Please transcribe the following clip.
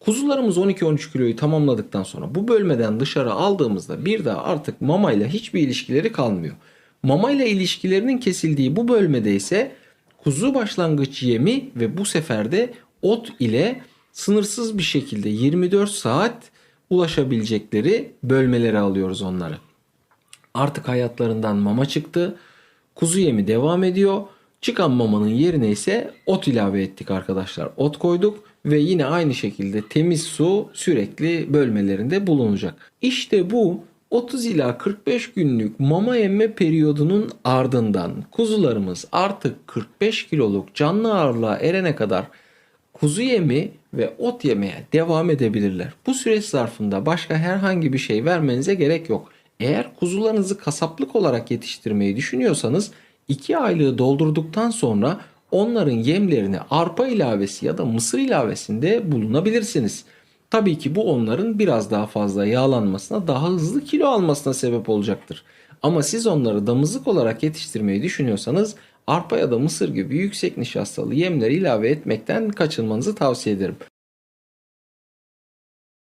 Kuzularımız 12-13 kiloyu tamamladıktan sonra bu bölmeden dışarı aldığımızda bir daha artık mamayla hiçbir ilişkileri kalmıyor. Mamayla ilişkilerinin kesildiği bu bölmede ise kuzu başlangıç yemi ve bu sefer de ot ile sınırsız bir şekilde 24 saat ulaşabilecekleri bölmelere alıyoruz onları. Artık hayatlarından mama çıktı. Kuzu yemi devam ediyor. Çıkan mamanın yerine ise ot ilave ettik arkadaşlar. Ot koyduk ve yine aynı şekilde temiz su sürekli bölmelerinde bulunacak. İşte bu 30 ila 45 günlük mama emme periyodunun ardından kuzularımız artık 45 kiloluk canlı ağırlığa erene kadar kuzu yemi ve ot yemeye devam edebilirler. Bu süreç zarfında başka herhangi bir şey vermenize gerek yok. Eğer kuzularınızı kasaplık olarak yetiştirmeyi düşünüyorsanız 2 aylığı doldurduktan sonra onların yemlerini arpa ilavesi ya da mısır ilavesinde bulunabilirsiniz. Tabii ki bu onların biraz daha fazla yağlanmasına, daha hızlı kilo almasına sebep olacaktır. Ama siz onları damızlık olarak yetiştirmeyi düşünüyorsanız arpa ya da mısır gibi yüksek nişastalı yemleri ilave etmekten kaçınmanızı tavsiye ederim.